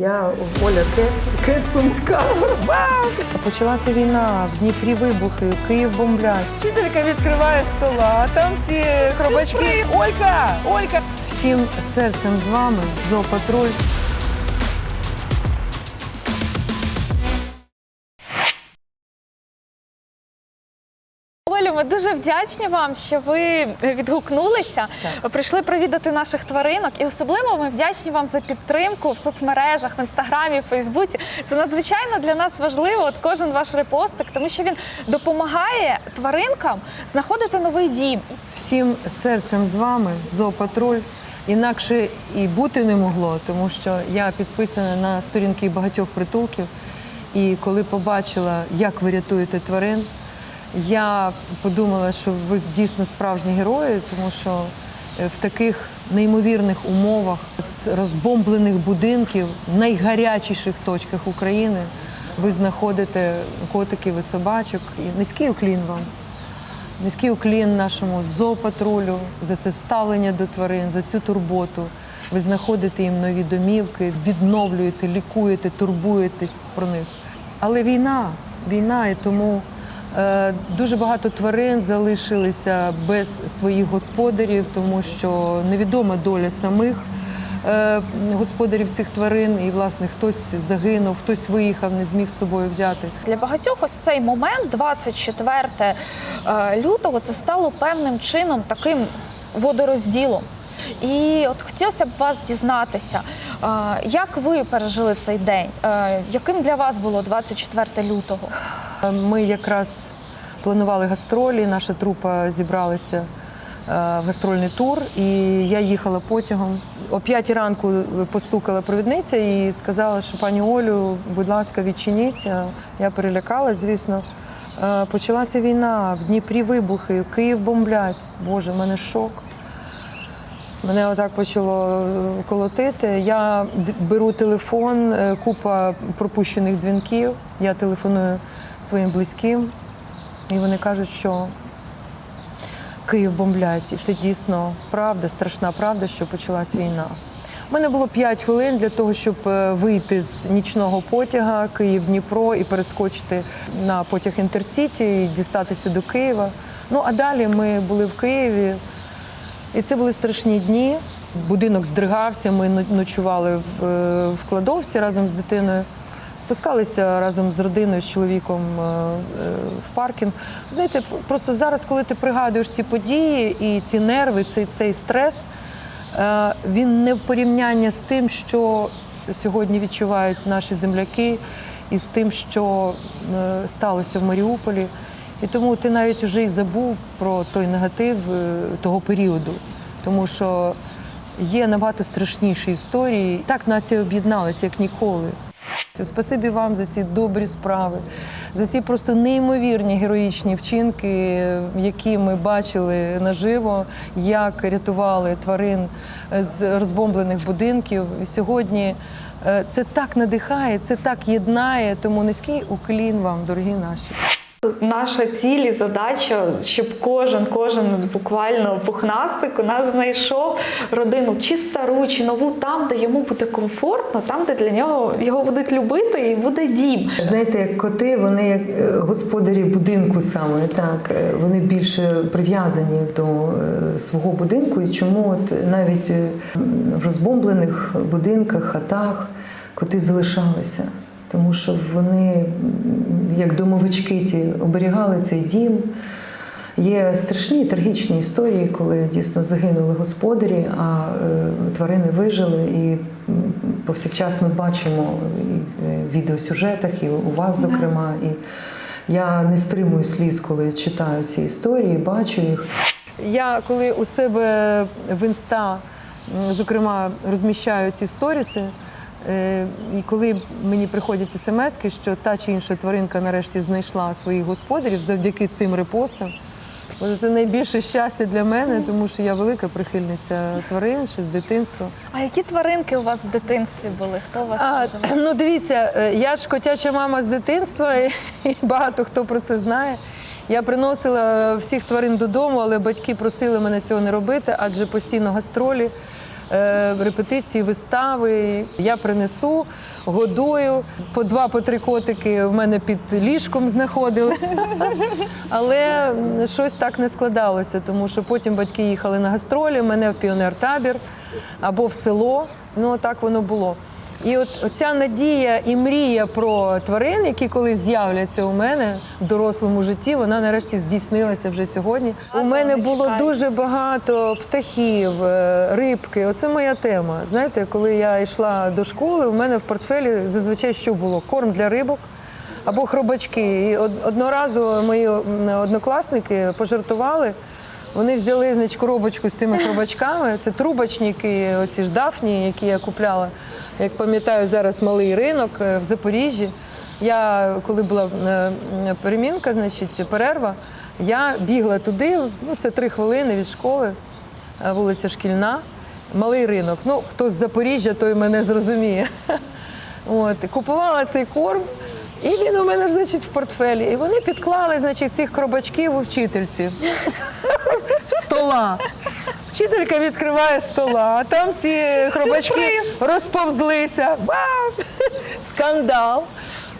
Я Оля Кет, Кет Сумська. Почалася війна, в Дніпрі вибухи, Київ бомблять. Вчителька відкриває стола, а там ці хробачки. Олька! Олька! Всім серцем з вами, зоопатруль. Олю, ми дуже вдячні вам, що ви відгукнулися, прийшли провідати наших тваринок. І особливо ми вдячні вам за підтримку в соцмережах, в інстаграмі, в Фейсбуці. Це надзвичайно для нас важливо. От кожен ваш репостик, тому що він допомагає тваринкам знаходити новий дім. Всім серцем з вами, зоопатруль. Інакше і бути не могло, тому що я підписана на сторінки багатьох притулків. І коли побачила, як ви рятуєте тварин, я подумала, що ви дійсно справжні герої, тому що е, в таких неймовірних умовах з розбомблених будинків в найгарячіших точках України ви знаходите котиків і собачок. І низький уклін вам. Низький уклін нашому зоопатрулю за це ставлення до тварин, за цю турботу. Ви знаходите їм нові домівки, відновлюєте, лікуєте, турбуєтесь про них. Але війна, війна, і тому дуже багато тварин залишилися без своїх господарів, тому що невідома доля самих е, господарів цих тварин. І, власне, хтось загинув, хтось виїхав, не зміг з собою взяти. Для багатьох ось цей момент, 24 е, лютого, це стало певним чином таким водорозділом. І от хотілося б вас дізнатися, е, як ви пережили цей день? Е, Яким для вас було 24 лютого? Ми якраз планували гастролі, наша трупа зібралася е, в гастрольний тур, і я їхала потягом. О п'ятій ранку постукала провідниця і сказала, що пані Олю, будь ласка, відчиніть. Е, Я перелякалась, звісно. Е, Почалася війна, в Дніпрі вибухи, Київ бомблять. Боже, в мене шок. Мене отак почало колотити. Я беру телефон, купа пропущених дзвінків. Я телефоную своїм близьким, і вони кажуть, що Київ бомблять. І це дійсно правда, страшна правда, що почалась війна. У мене було 5 хвилин для того, щоб е, вийти з нічного потяга Київ-Дніпро і перескочити на потяг Інтерсіті і дістатися до Києва. Ну а далі ми були в Києві. І це були страшні дні. Будинок здригався, ми ночували е, в кладовці разом з дитиною. Спускалися разом з родиною, з чоловіком е, е, в паркінг. Знаєте, просто зараз, коли ти пригадуєш ці події і ці нерви, цей, цей стрес, е, він не в порівняння з тим, що сьогодні відчувають наші земляки, і з тим, що сталося в Маріуполі. І тому ти навіть вже й забув про той негатив того періоду, тому що є набагато страшніші історії. Так нація об'єдналася як ніколи. Спасибі вам за ці добрі справи, за ці просто неймовірні героїчні вчинки, які ми бачили наживо, як рятували тварин з розбомблених будинків. Сьогодні е, це так надихає, це так єднає. Тому низький уклін вам, дорогі наші. Наша ціль і задача, щоб кожен, кожен буквально пухнастик у нас знайшов родину чи стару, чи нову, там, де йому буде комфортно, там, де для нього його будуть любити, і буде дім. Знаєте, як коти, вони як е, господарі будинку саме, так, е, вони більше прив'язані до е, свого будинку. І чому от навіть в розбомблених будинках, хатах коти залишалися? Тому що вони, як домовички, ті оберігали цей дім. Є страшні трагічні історії, коли дійсно загинули господарі, а е, тварини вижили. І повсякчас ми бачимо і в відеосюжетах, і у вас, зокрема. І я не стримую сліз, коли читаю ці історії, бачу їх. Я коли у себе в інста, зокрема, розміщаю ці сторіси, е, і коли мені приходять смски, що та чи інша тваринка нарешті знайшла своїх господарів завдяки цим репостам. Це найбільше щастя для мене, тому що я велика прихильниця тварин ще з дитинства. А які тваринки у вас в дитинстві були? Хто у вас А, ну дивіться, е, я ж котяча мама з дитинства, і багато хто про це знає. Я приносила всіх тварин додому, але батьки просили мене цього не робити, адже постійно гастролі. Е, репетиції, вистави. Я принесу, годую. По два, по три котики в мене під ліжком знаходили. Але щось так не складалося, тому що потім батьки їхали на гастролі, мене в піонер-табір або в село. Ну так воно було. І от оця надія і мрія про тварин, які колись з'являться у мене в дорослому житті, вона нарешті здійснилася вже сьогодні. У мене було дуже багато птахів, е, рибки. Оце моя тема. Знаєте, коли я йшла до школи, у мене в портфелі зазвичай що було? Корм для рибок або хробачки. І одного разу мої однокласники пожартували. Вони взяли значить, коробочку з цими хробачками. Це трубочники, оці ж дафні, які я купляла. Як пам'ятаю, зараз малий ринок е, в Запоріжжі. Я коли була е, перемінка, значить перерва, я бігла туди. Ну це три хвилини від школи, е, вулиця Шкільна, малий ринок. Ну хто з Запоріжжя, той мене зрозуміє. От купувала цей корм. І він у мене ж, значить, в портфелі. І вони підклали, значить, цих кробачків у вчительці в стола. Вчителька відкриває стола, а там ці хробачки розповзлися. Вау! Скандал.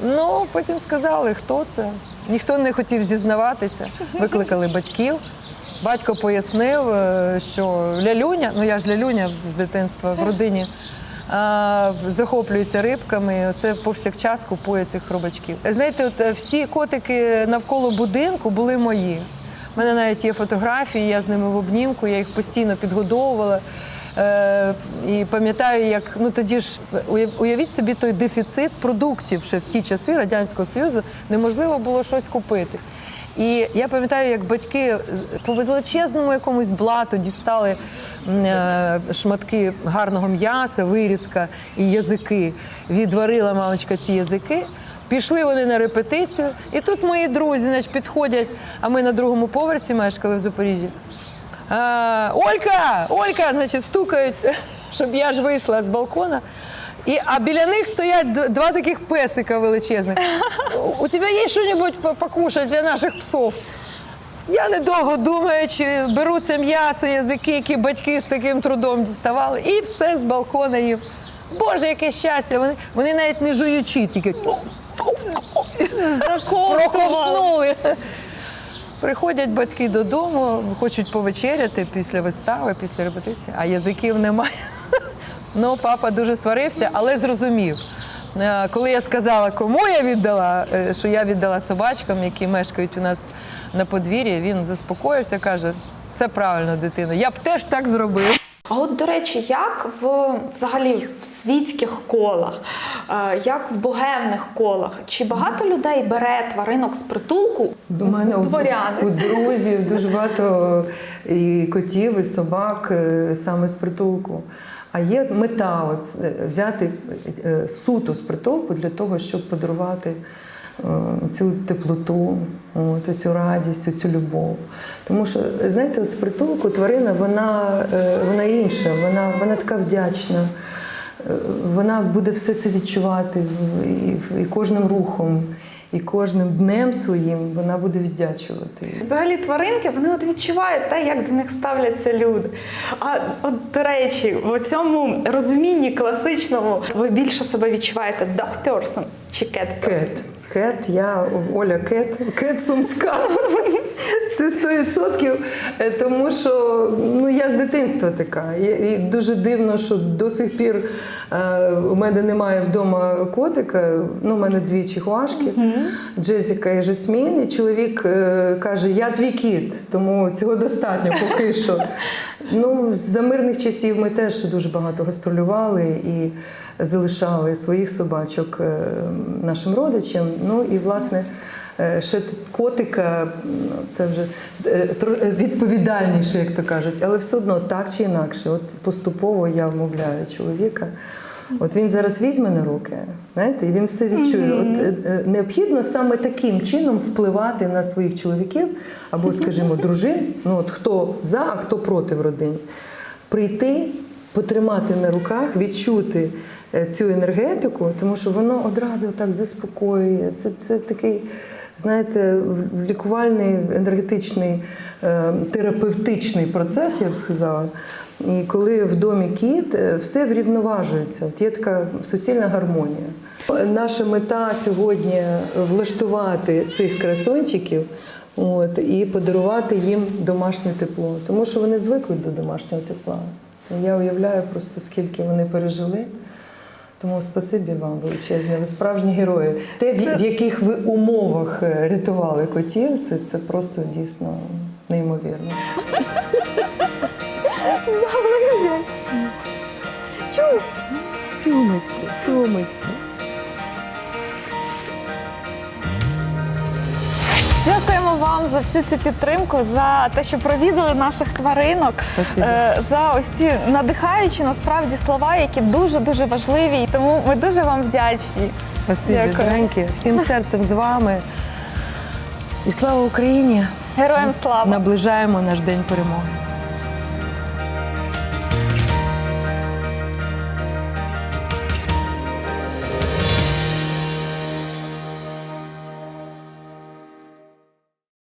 Ну, потім сказали, хто це. Ніхто не хотів зізнаватися. Викликали батьків. Батько пояснив, е, що лялюня, ну я ж лялюня з дитинства в родині, захоплюється рибками. Оце повсякчас купує цих хробачків. Знаєте, от е, всі котики навколо будинку були мої. У мене навіть є фотографії, я з ними в обнімку, я їх постійно підгодовувала. Е, і пам'ятаю, як ну тоді ж уяв- уявіть собі той дефіцит продуктів ще в ті часи Радянського Союзу неможливо було щось купити. І я пам'ятаю, як батьки по величезному якомусь блату дістали е, шматки гарного м'яса, вирізка і язики. Відварила мамочка ці язики. Пішли вони на репетицію, і тут мої друзі значить, підходять, а ми на другому поверсі мешкали в Запоріжжі. А, Олька, Олька, значить, стукають, щоб я ж вийшла з балкона. І, а біля них стоять д- два таких песика величезних. У тебе є щось покушати для наших псов? Я недовго думаючи, беру це м'ясо, язики, які батьки з таким трудом діставали, і все з балкона їм. Боже, яке щастя! Вони, вони навіть не жуючи, тільки проковтнули. Приходять батьки додому, хочуть повечеряти після вистави, після репетиції, а язиків немає. Ну, папа дуже сварився, але зрозумів. Е, Коли я сказала, кому я віддала, е, що я віддала собачкам, які мешкають у нас на подвір'ї, він заспокоївся, каже: все правильно, дитино, я б теж так зробив. А от, до речі, як в взагалі в світських колах, е, як в богемних колах, чи багато людей бере тваринок з притулку? У мене у, дворяни. у друзів дуже багато і котів, і собак саме з притулку. А є мета от, е, взяти е, суто з притулку для того, щоб подарувати е, цю теплоту, от, цю радість, цю любов. Тому що, знаєте, от з притулку тварина вона, е, вона інша, вона, вона така вдячна. Е, Вона буде все це відчувати і, і кожним рухом, і кожним днем своїм вона буде віддячувати. Взагалі тваринки вони от відчувають те, як до них ставляться люди. А от до речі, в цьому розумінні класичному ви більше себе відчуваєте dog person чи cat person? Кет. Кет, я Оля Кет, Кет Сумська. Це 100%, е, тому що ну, я з дитинства така. І, дуже дивно, що до сих пір е, у мене немає вдома котика. Ну, у мене дві чихуашки, Джесіка і Жасмін. І чоловік е, каже: Я твій кіт, тому цього достатньо поки що. Ну, за мирних часів ми теж дуже багато гастролювали і залишали своїх собачок нашим родичам. Ну і власне. Е, Ще котика, це вже е, е, відповідальніше, як то кажуть, але все одно так чи інакше. От поступово я вмовляю чоловіка. От він зараз візьме на руки, знаєте, і він все відчує. От е, необхідно саме таким чином впливати на своїх чоловіків або, скажімо, дружин. Ну от хто за, а хто проти в родині. Прийти, потримати на руках, відчути цю енергетику, тому що воно одразу так заспокоює. Це, це такий, знаєте, лікувальний, енергетичний, е, терапевтичний процес, я б сказала. І коли в домі кіт, е, все врівноважується. От є така суцільна гармонія. Наша мета сьогодні влаштувати цих красончиків от, і подарувати їм домашнє тепло, тому що вони звикли до домашнього тепла. Я уявляю просто, скільки вони пережили. Тому спасибі вам величезне. Ви справжні герої. Те, в, в яких ви умовах е, рятували котів, це, це просто дійсно неймовірно. Цілумицьку, цілумицьку. Дякуємо вам всю цю підтримку, за те, що провідали наших тваринок, е, за ось ці надихаючі насправді слова, які дуже дуже важливі. І тому ми дуже вам вдячні. Спасибі, Дякую. Всім серцем з вами. І слава Україні! Героям слава! Наближаємо наш день перемоги.